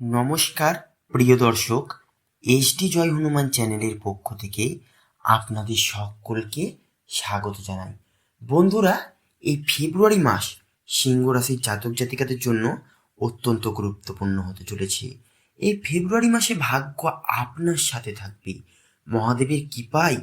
নমস্কার, প্রিয় দর্শক এসডি জয় হনুমান চ্যানেলের পক্ষ থেকে আপনাদের সকলকে স্বাগত জানাই। বন্ধুরা, এই ফেব্রুয়ারি মাস সিংহ রাশির জাতক জাতিকাদের জন্য অত্যন্ত গুরুত্বপূর্ণ হতে চলেছে। এই ফেব্রুয়ারি মাসে ভাগ্য আপনার সাথে থাকবে। মহাদেবের কৃপায়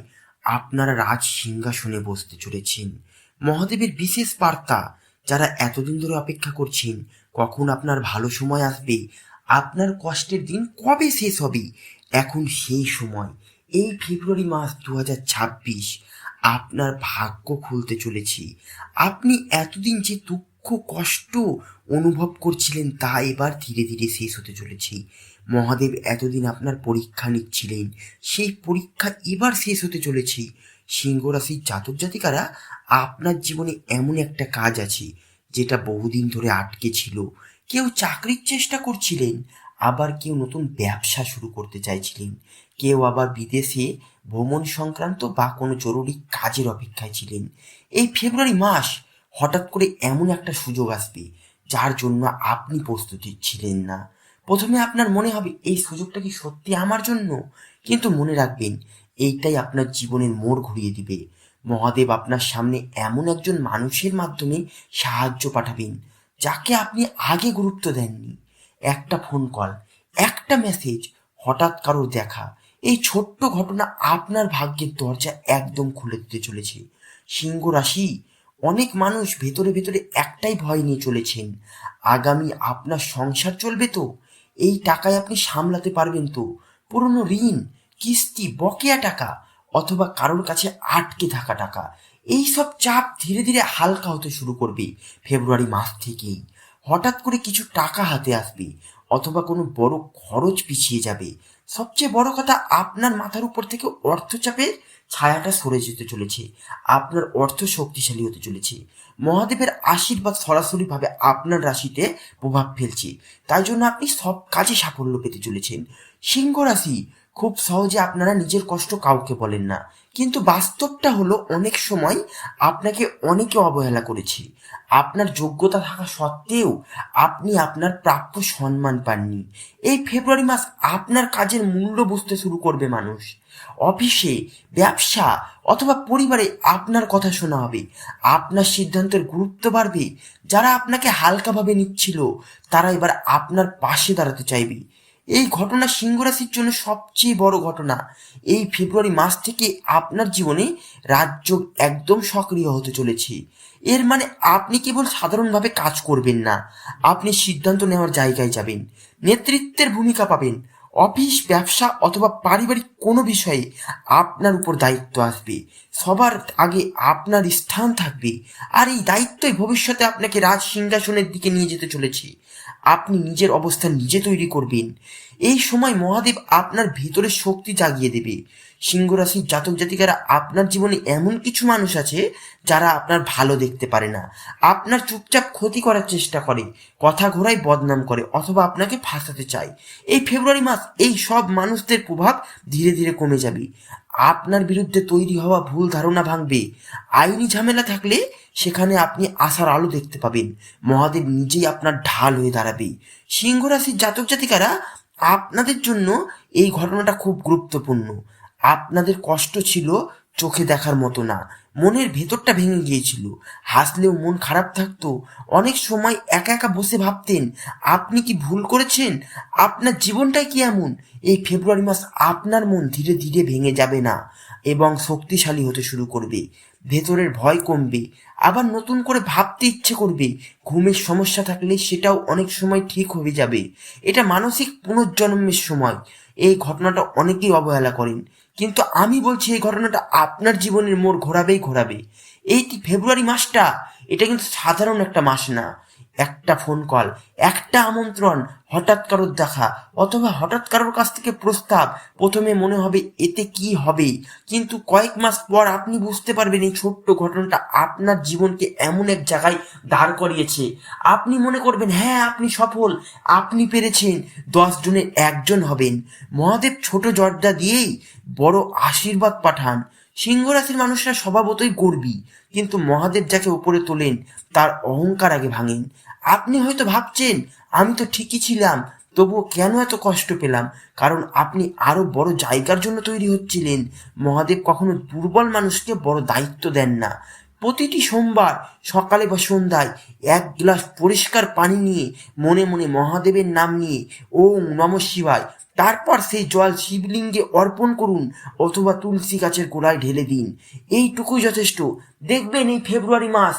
আপনারা রাজ সিংহাসনে বসতে চলেছেন। মহাদেবের বিশেষ বার্তা, যারা এতদিন ধরে অপেক্ষা করছেন, কখন আপনার ভালো সময় আসবে আপনার কষ্টের দিন কবে শেষ হবে? এখন সেই সময়, এই ফেব্রুয়ারি মাস দু হাজার ছাব্বিশ, আপনার ভাগ্য খুলতে চলেছে। আপনি এতদিন যে দুঃখ, কষ্ট অনুভব করছিলেন, তা এবার ধীরে ধীরে শেষ হতে চলেছে। মহাদেব এতদিন আপনার পরীক্ষা নিচ্ছিলেন, সেই পরীক্ষা এবার শেষ হতে চলেছে। সিংহ রাশির জাতক জাতিকারা, আপনার জীবনে এমন একটা কাজ আছে, যেটা বহুদিন ধরে আটকে ছিল। কেউ চাকরির চেষ্টা করছিলেন, আবার কেউ নতুন ব্যবসা শুরু করতে চাইছিলেন। কেউ আবার বিদেশে ভ্রমণ সংক্রান্ত বা কোনো জরুরি কাজের অপেক্ষায় ছিলেন। এই ফেব্রুয়ারি মাস হঠাৎ করে এমন একটা সুযোগ আসবে, যার জন্য আপনি প্রস্তুতি ছিলেন না। প্রথমে আপনার মনে হবে, এই সুযোগটা কি সত্যি আমার জন্য? কিন্তু মনে রাখবেন, এইটাই আপনার জীবনের মোড় ঘুরিয়ে দিবে। মহাদেব আপনার সামনে এমন একজন মানুষের মাধ্যমে সাহায্য পাঠাবেন। যাকে আপনি আগে গুরুত্ব দেননি। একটা ফোন কল একটা মেসেজ হঠাৎ কারোর দেখা। এই ছোট্ট ঘটনা আপনার ভাগ্যের দরজা একদম খুলে দিতে চলেছে। সিংহ রাশি, অনেক মানুষ ভেতরে ভেতরে একটাই ভয় নিয়ে চলেছেন। আগামী আপনার সংসার চলবে তো? এই টাকায় আপনি সামলাতে পারবেন তো? পুরনো ঋণ, কিস্তি, বকেয়া টাকা, অথবা কারোর কাছে আটকে থাকা টাকা। এই সব চাপ ধীরে ধীরে হালকা হতে শুরু করবে ফেব্রুয়ারি মাস থেকেই। হঠাৎ করে কিছু টাকা হাতে আসবে অথবা কোনো বড় খরচ পিছিয়ে যাবে। সবচেয়ে বড় কথা আপনার মাথার উপর থেকে অর্থচাপের ছায়াটা সরে যেতে চলেছে। আপনার অর্থ শক্তিশালী হতে চলেছে। মহাদেবের আশীর্বাদ সরাসরিভাবে আপনার রাশিতে প্রভাব ফেলছে। তাই জন্য আপনি সব কাজে সাফল্য পেতে চলেছেন। সিংহ রাশি, খুব সহজে আপনারা নিজের কষ্ট কাউকে বলেন না। কিন্তু বাস্তবটা হলো অনেক সময় আপনাকে অনেকে অবহেলা করেছে। আপনার যোগ্যতা থাকা সত্ত্বেও আপনি আপনার প্রাপ্য সম্মান পাননি। এই ফেব্রুয়ারি মাস আপনার কাজের মূল্য বুঝতে শুরু করবে মানুষ। অফিসে, ব্যবসা অথবা পরিবারে আপনার কথা শোনা হবে। আপনার সিদ্ধান্তের গুরুত্ব বাড়বে। যারা আপনাকে হালকাভাবে নিচ্ছিল, তারা এবার আপনার পাশে দাঁড়াতে চাইবে। এই ঘটনা সিংহ রাশির জন্য সবচেয়ে বড় ঘটনা। এই ফেব্রুয়ারি মাস থেকে আপনার জীবনে রাজ্য একদম সক্রিয় হতে চলেছে। এর মানে আপনি কেবল সাধারণভাবে কাজ করবেন না, আপনি সিদ্ধান্ত নেওয়ার জায়গায় যাবেন, নেতৃত্বের ভূমিকা পাবেন, অফিস, ব্যবসা অথবা পারিবারিক কোনো বিষয়ে আপনার উপর দায়িত্ব আসবে। সবার আগে আপনার স্থান থাকবে, আর এই দায়িত্বই ভবিষ্যতে আপনাকে রাজ সিংহাসনের দিকে নিয়ে যেতে চলেছে। আপনি নিজের অবস্থান নিজে তৈরি করবেন। এই সময় মহাদেব আপনার ভিতরে শক্তি জাগিয়ে দেবে। সিংহ রাশির জাতক জাতিকারা আপনার জীবনে এমন কিছু মানুষ আছে যারা আপনার ভালো দেখতে পারে না। আপনার চুপচাপ ক্ষতি করার চেষ্টা করে, কথা ঘোরায় বদনাম করে অথবা আপনাকে ফাঁসাতে চায়। এই ফেব্রুয়ারি মাস এই সব মানুষদের প্রভাব ধীরে ধীরে কমে যাবে। আপনার বিরুদ্ধে তৈরি হওয়া ভুল ধারণা ভাঙবে। আইনি ঝামেলা থাকলে সেখানে আপনি আশার আলো দেখতে পাবেন। মহাদেব নিজেই আপনার ঢাল হয়ে দাঁড়াবে। সিংহ রাশির জাতক জাতিকারা আপনাদের জন্য এই ঘটনাটা খুব গুরুত্বপূর্ণ। আপনাদের কষ্ট ছিল চোখে দেখার মতো না। মনের ভেতরটা ভেঙে গিয়েছিল। হাসলেও মন খারাপ থাকতো। অনেক সময় একা একা বসে ভাবতেন, আপনি কি ভুল করেছেন? আপনার জীবনটাই কি এমন? এই ফেব্রুয়ারি মাস আপনার মন ধীরে ধীরে ভেঙে যাবে না এবং শক্তিশালী হতে শুরু করবে। ভেতরের ভয় কমবে। আবার নতুন করে ভাবতে ইচ্ছে করবে। ঘুমের সমস্যা থাকলে সেটাও অনেক সময় ঠিক হয়ে যাবে। এটা মানসিক পুনর্জন্মের সময়। এই ঘটনাটা অনেকেই অবহেলা করেন। কিন্তু আমি বলছি এই ঘটনাটা আপনার জীবনের মোড় ঘোরাবেই ঘোরাবে। এই ফেব্রুয়ারি মাসটা, এটা কিন্তু সাধারণ একটা মাস না। একটা ফোন কল একটা আমন্ত্রণ, হঠাৎ কারোর দেখা, অথবা হঠাৎ কারোর কাছ থেকে প্রস্তাব, প্রথমে মনে হবে এতে কি হবে? কিন্তু কয়েক মাস পর আপনি বুঝতে পারবেন এই ছোট্ট ঘটনাটা আপনার জীবনকে এমন এক জায়গায় দাঁড় করিয়েছে। আপনি মনে করবেন হ্যাঁ আপনি সফল, আপনি পেরেছেন, দশ জনের একজন হবেন। মহাদেব ছোট জর্দা দিয়েই বড় আশীর্বাদ পাঠান। সিংহ রাশির মানুষরা স্বভাবতই গর্বী, কিন্তু মহাদেব যাকে উপরে তোলেন, তার অহংকার আগে ভাঙেন। আপনি হয়তো ভাবছেন, আমি তো ঠিকই ছিলাম, তবুও কেন এত কষ্ট পেলাম? কারণ আপনি আরও বড় জায়গার জন্য তৈরি হচ্ছিলেন। মহাদেব কখনো দুর্বল মানুষকে বড় দায়িত্ব দেন না। প্রতিটি সোমবার সকালে বা সন্ধ্যায় এক গ্লাস পরিষ্কার পানি নিয়ে মনে মনে মহাদেবের নাম নিয়ে ওম নম শিবায় তারপর সেই জল শিবলিঙ্গে অর্পণ করুন অথবা তুলসী গাছের গোড়ায় ঢেলে দিন। এইটুকুই যথেষ্ট। দেখবেন এই ফেব্রুয়ারি মাস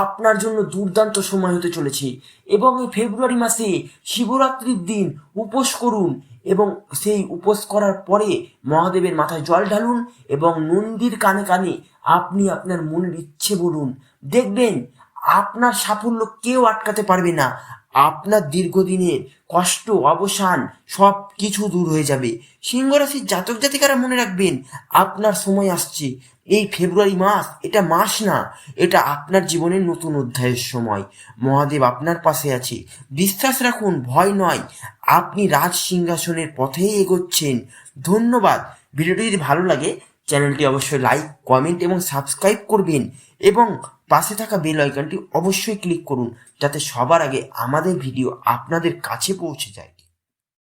আপনার জন্য দুর্দান্ত সময় হতে চলেছে এবং এই ফেব্রুয়ারি মাসে শিবরাত্রির দিন উপোস করুন এবং সেই উপোস করার পরে মহাদেবের মাথায় জল ঢালুন এবং নন্দীর কানে কানে আপনি আপনার মনের ইচ্ছে বলুন। দেখবেন আপনার সাফল্য কেউ আটকাতে পারবে না। আপনার দীর্ঘদিনের কষ্ট, অবসান সব কিছু দূর হয়ে যাবে। সিংহ রাশির জাতক জাতিকারা মনে রাখবেন, আপনার সময় আসছে। এই ফেব্রুয়ারি মাস, এটা মাস না, এটা আপনার জীবনের নতুন অধ্যায়ের সময়। মহাদেব আপনার পাশে আছে। বিশ্বাস রাখুন, ভয় নয়, আপনি রাজ সিংহাসনের পথেই এগোচ্ছেন। ধন্যবাদ। ভিডিওটি যদি ভালো লাগে, চ্যানেলটি অবশ্যই লাইক, কমেন্ট এবং সাবস্ক্রাইব করবেন এবং পাশে থাকা বেল আইকনটি অবশ্যই ক্লিক করুন, যাতে সবার আগে আমাদের ভিডিও আপনাদের কাছে পৌঁছে যায়।